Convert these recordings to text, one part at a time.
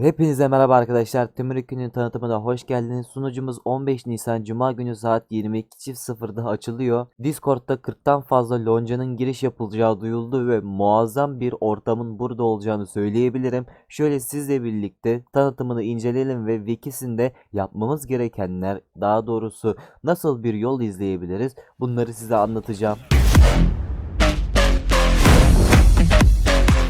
Hepinize merhaba arkadaşlar. Tümür Ükün'ün tanıtımına hoş geldiniz. Sunucumuz 15 Nisan Cuma günü saat 22.00'da açılıyor. Discord'da 40'tan fazla loncanın giriş yapılacağı duyuldu ve muazzam bir ortamın burada olacağını söyleyebilirim. Şöyle sizle birlikte tanıtımını inceleyelim ve wikisinde yapmamız gerekenler, daha doğrusu nasıl bir yol izleyebiliriz bunları size anlatacağım.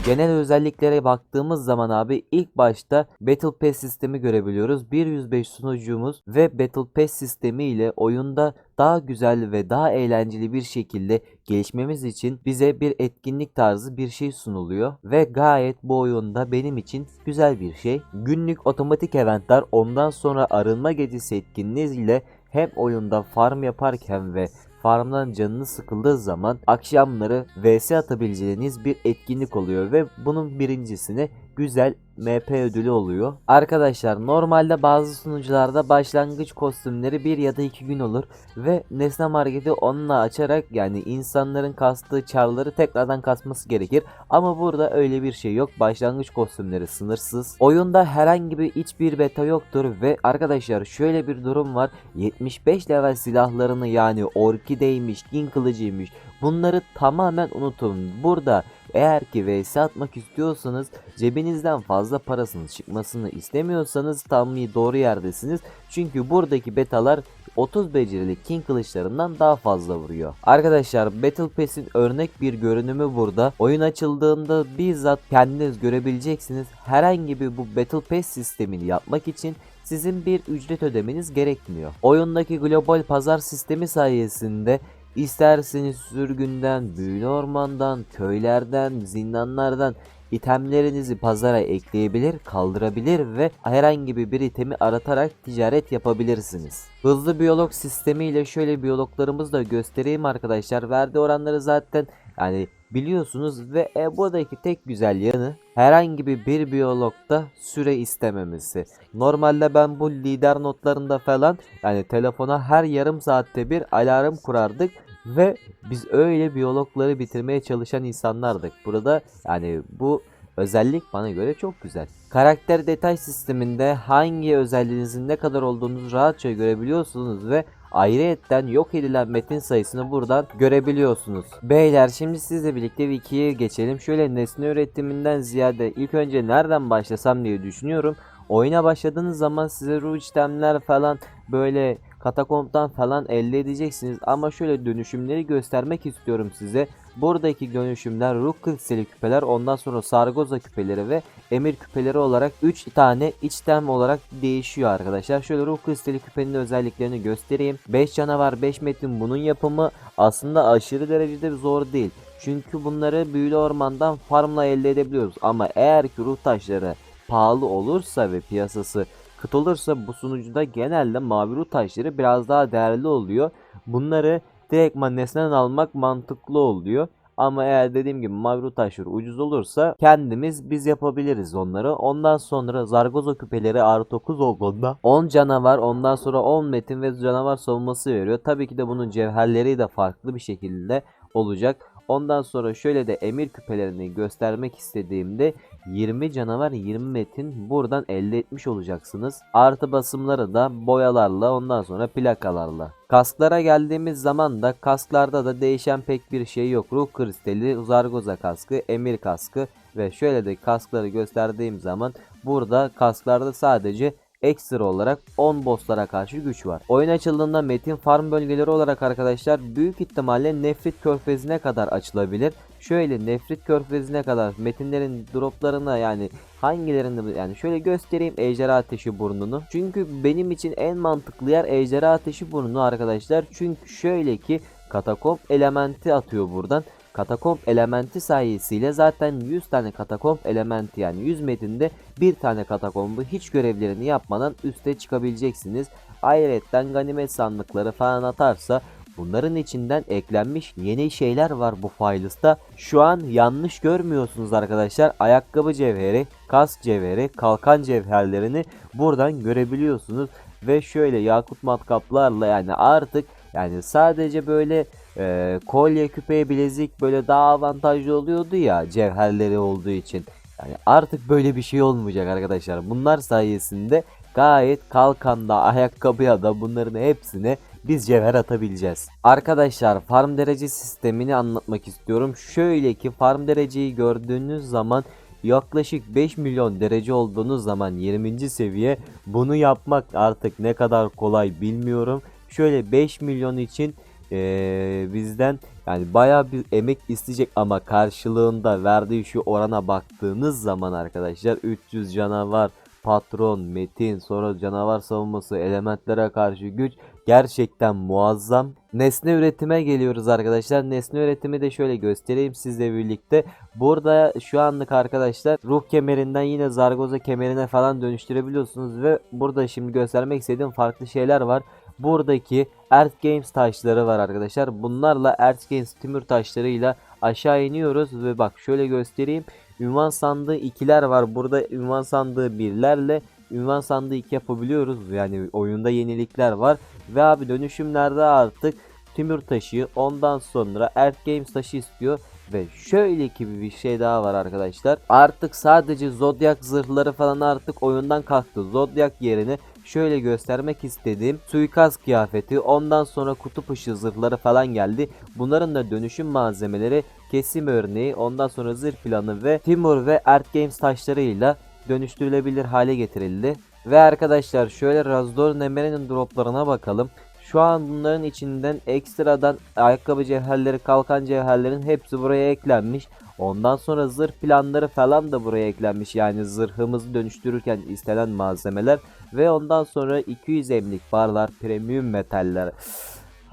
Genel özelliklere baktığımız zaman abi ilk başta Battle Pass sistemi görebiliyoruz. 105 sunucumuz ve Battle Pass sistemi ile oyunda daha güzel ve daha eğlenceli bir şekilde gelişmemiz için bize bir etkinlik tarzı bir şey sunuluyor ve gayet bu oyunda benim için güzel bir şey. Günlük otomatik eventler ondan sonra arınma gecesi etkinliği ile hem oyunda farm yaparken ve farmdan canınız sıkıldığı zaman akşamları vs atabileceğiniz bir etkinlik oluyor ve bunun birincisini güzel MP ödülü oluyor. Arkadaşlar normalde bazı sunucularda başlangıç kostümleri bir ya da iki gün olur ve Nesne Market'i onunla açarak yani insanların kastığı çarları tekrardan kasması gerekir. Ama burada öyle bir şey yok. Başlangıç kostümleri sınırsız. Oyunda herhangi bir hiçbir beta yoktur ve arkadaşlar şöyle bir durum var. 75 level silahlarını yani Orkideymiş, King Kılıcıymış bunları tamamen unutun. Burada eğer ki vs atmak istiyorsanız cebinizden fazla parasının çıkmasını istemiyorsanız tam doğru yerdesiniz. Çünkü buradaki betalar 30 becerili King kılıçlarından daha fazla vuruyor. Arkadaşlar Battle Pass'in örnek bir görünümü burada. Oyun açıldığında bizzat kendiniz görebileceksiniz. Herhangi bir bu Battle Pass sistemini yapmak için sizin bir ücret ödemeniz gerekmiyor. Oyundaki global pazar sistemi sayesinde İsterseniz sürgünden, büyülü ormandan, köylerden, zindanlardan itemlerinizi pazara ekleyebilir, kaldırabilir ve herhangi bir itemi aratarak ticaret yapabilirsiniz. Hızlı biyolog sistemiyle şöyle biyologlarımızı da göstereyim arkadaşlar. Verdiği oranları zaten yani biliyorsunuz ve e, buradaki tek güzel yanı herhangi bir bir biyologda süre istememesi. Normalde ben bu lider notlarında falan yani telefona her yarım saatte bir alarm kurardık ve biz öyle biyologları bitirmeye çalışan insanlardık. Burada yani bu özellik bana göre çok güzel. Karakter detay sisteminde hangi özelliğinizin ne kadar olduğunuzu rahatça görebiliyorsunuz ve ayrıyetten yok edilen metin sayısını buradan görebiliyorsunuz. Beyler şimdi sizle birlikte wiki'ye geçelim. Şöyle nesne üretiminden ziyade ilk önce nereden başlasam diye düşünüyorum. Oyuna başladığınız zaman size işlemler falan böyle katakomptan falan elde edeceksiniz. Ama şöyle dönüşümleri göstermek istiyorum size. Buradaki dönüşümler ruh kristali küpeler ondan sonra sargoza küpeleri ve emir küpeleri olarak 3 tane içtem olarak değişiyor arkadaşlar. Şöyle ruh kristali küpenin özelliklerini göstereyim. 5 canavar 5 metin bunun yapımı aslında aşırı derecede zor değil. Çünkü bunları büyülü ormandan farmla elde edebiliyoruz. Ama eğer ki ruh taşları pahalı olursa ve piyasası kıt olursa bu sunucuda genelde mavi ruh taşları biraz daha değerli oluyor. Bunları direktman nesneden almak mantıklı oluyor. Ama eğer dediğim gibi mavi ruh taşları ucuz olursa kendimiz biz yapabiliriz onları. Ondan sonra Zargozo küpeleri artı 9 olduğunda 10 canavar ondan sonra 10 metin ve canavar savunması veriyor. Tabii ki de bunun cevherleri de farklı bir şekilde olacak. Ondan sonra şöyle de emir küpelerini göstermek istediğimde 20 canavar 20 metin buradan elde etmiş olacaksınız. Artı basımları da boyalarla ondan sonra plakalarla. Kasklara geldiğimiz zaman da kasklarda da değişen pek bir şey yok. Ruh kristali, zargoza kaskı, emir kaskı ve şöyle de kaskları gösterdiğim zaman burada kasklarda sadece ekstra olarak 10 bosslara karşı güç var. Oyun açıldığında metin farm bölgeleri olarak arkadaşlar büyük ihtimalle nefret körfezine kadar açılabilir. Şöyle nefret körfezine kadar metinlerin droplarına yani hangilerini yani şöyle göstereyim ejderha ateşi burnunu. Çünkü benim için en mantıklı yer ejderha ateşi burnu arkadaşlar. Çünkü şöyle ki katakomp elementi atıyor buradan. Katakomp elementi sayesiyle zaten 100 tane katakomp elementi yani 100 metinde bir tane katakombu hiç görevlerini yapmadan üste çıkabileceksiniz. Ayrıca ganimet sandıkları falan atarsa Bunların içinden eklenmiş yeni şeyler var bu files'ta. Şu an yanlış görmüyorsunuz arkadaşlar. Ayakkabı cevheri, kask cevheri, kalkan cevherlerini buradan görebiliyorsunuz. Ve şöyle yakut matkaplarla yani artık yani sadece böyle e, kolye, küpe, bilezik böyle daha avantajlı oluyordu ya cevherleri olduğu için. Yani artık böyle bir şey olmayacak arkadaşlar. Bunlar sayesinde gayet kalkanda, ayakkabıya da bunların hepsine biz cevher atabileceğiz. Arkadaşlar farm derece sistemini anlatmak istiyorum. Şöyle ki farm dereceyi gördüğünüz zaman yaklaşık 5 milyon derece olduğunuz zaman 20. seviye bunu yapmak artık ne kadar kolay bilmiyorum. Şöyle 5 milyon için eee, bizden yani baya bir emek isteyecek ama karşılığında verdiği şu orana baktığınız zaman arkadaşlar 300 canavar, patron, metin, sonra canavar savunması, elementlere karşı güç gerçekten muazzam. Nesne üretime geliyoruz arkadaşlar. Nesne üretimi de şöyle göstereyim sizle birlikte. Burada şu anlık arkadaşlar ruh kemerinden yine zargoza kemerine falan dönüştürebiliyorsunuz ve burada şimdi göstermek istediğim farklı şeyler var. Buradaki Earth Games taşları var arkadaşlar. Bunlarla Earth Games tümür taşlarıyla aşağı iniyoruz ve bak şöyle göstereyim. Ünvan sandığı ikiler var. Burada ünvan sandığı birlerle ünvan sandığı iki yapabiliyoruz. Yani oyunda yenilikler var. Ve abi dönüşümlerde artık tümür taşı ondan sonra Earth Games taşı istiyor. Ve şöyle gibi bir şey daha var arkadaşlar. Artık sadece Zodiac zırhları falan artık oyundan kalktı. Zodiac yerine şöyle göstermek istediğim suikast kıyafeti ondan sonra kutup ışığı zırhları falan geldi. Bunların da dönüşüm malzemeleri kesim örneği ondan sonra zırh planı ve Timur ve Earth Games taşlarıyla dönüştürülebilir hale getirildi. Ve arkadaşlar şöyle Razdor Nemere'nin droplarına bakalım. Şu an bunların içinden ekstradan ayakkabı cevherleri, kalkan cevherlerin hepsi buraya eklenmiş. Ondan sonra zırh planları falan da buraya eklenmiş. Yani zırhımızı dönüştürürken istenen malzemeler. Ve ondan sonra 200 emlik barlar, premium metaller.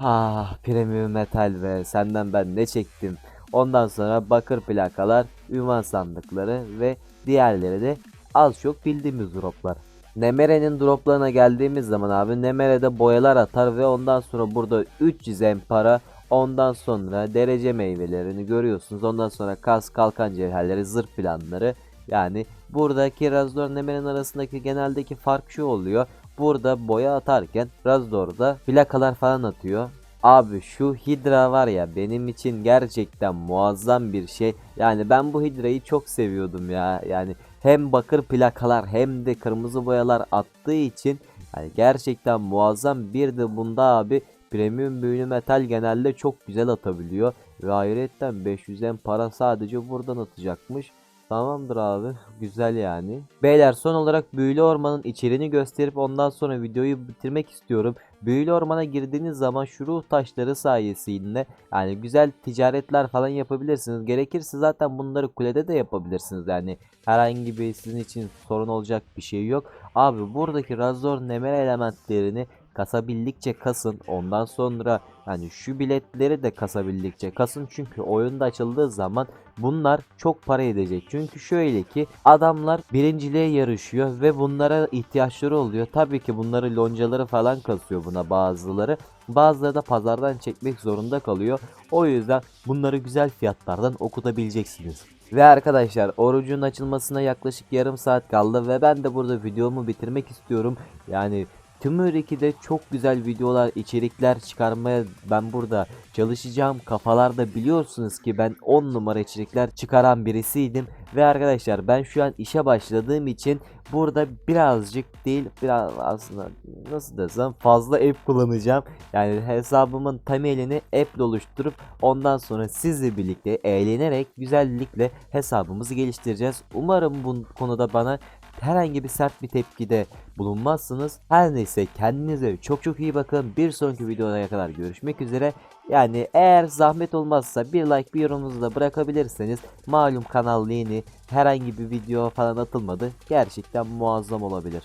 Ah premium metal ve senden ben ne çektim. Ondan sonra bakır plakalar, ünvan sandıkları ve diğerleri de az çok bildiğimiz droplar. Nemere'nin droplarına geldiğimiz zaman abi Nemere'de boyalar atar ve ondan sonra burada 300 para ondan sonra derece meyvelerini görüyorsunuz. Ondan sonra kas kalkan cevherleri zırh planları yani buradaki Razdor Nemere'nin arasındaki geneldeki fark şu oluyor. Burada boya atarken Razdor'da plakalar falan atıyor. Abi şu Hydra var ya benim için gerçekten muazzam bir şey. Yani ben bu Hydra'yı çok seviyordum ya. Yani hem bakır plakalar hem de kırmızı boyalar attığı için yani gerçekten muazzam. Bir de bunda abi premium büyülü metal genelde çok güzel atabiliyor. Ve ayrıyetten 500 en para sadece buradan atacakmış. Tamamdır abi. Güzel yani. Beyler son olarak büyülü ormanın içeriğini gösterip ondan sonra videoyu bitirmek istiyorum. Büyülü ormana girdiğiniz zaman şu ruh taşları sayesinde yani güzel ticaretler falan yapabilirsiniz. Gerekirse zaten bunları kulede de yapabilirsiniz. Yani herhangi bir sizin için sorun olacak bir şey yok. Abi buradaki Razor Nemere elementlerini kasabildikçe kasın. Ondan sonra yani şu biletleri de kasabildikçe kasın. Çünkü oyunda açıldığı zaman bunlar çok para edecek. Çünkü şöyle ki adamlar birinciliğe yarışıyor ve bunlara ihtiyaçları oluyor. Tabii ki bunları loncaları falan kasıyor buna bazıları. Bazıları da pazardan çekmek zorunda kalıyor. O yüzden bunları güzel fiyatlardan okutabileceksiniz. Ve arkadaşlar orucun açılmasına yaklaşık yarım saat kaldı ve ben de burada videomu bitirmek istiyorum. Yani Tümür 2'de çok güzel videolar, içerikler çıkarmaya ben burada çalışacağım. Kafalarda biliyorsunuz ki ben 10 numara içerikler çıkaran birisiydim. Ve arkadaşlar ben şu an işe başladığım için burada birazcık değil biraz aslında nasıl desem fazla app kullanacağım. Yani hesabımın temelini app oluşturup ondan sonra sizle birlikte eğlenerek güzellikle hesabımızı geliştireceğiz. Umarım bu konuda bana herhangi bir sert bir tepkide bulunmazsınız. Her neyse kendinize çok çok iyi bakın. Bir sonraki videoya kadar görüşmek üzere. Yani eğer zahmet olmazsa bir like bir yorumunuzu da bırakabilirseniz malum kanal yeni herhangi bir video falan atılmadı. Gerçekten muazzam olabilir.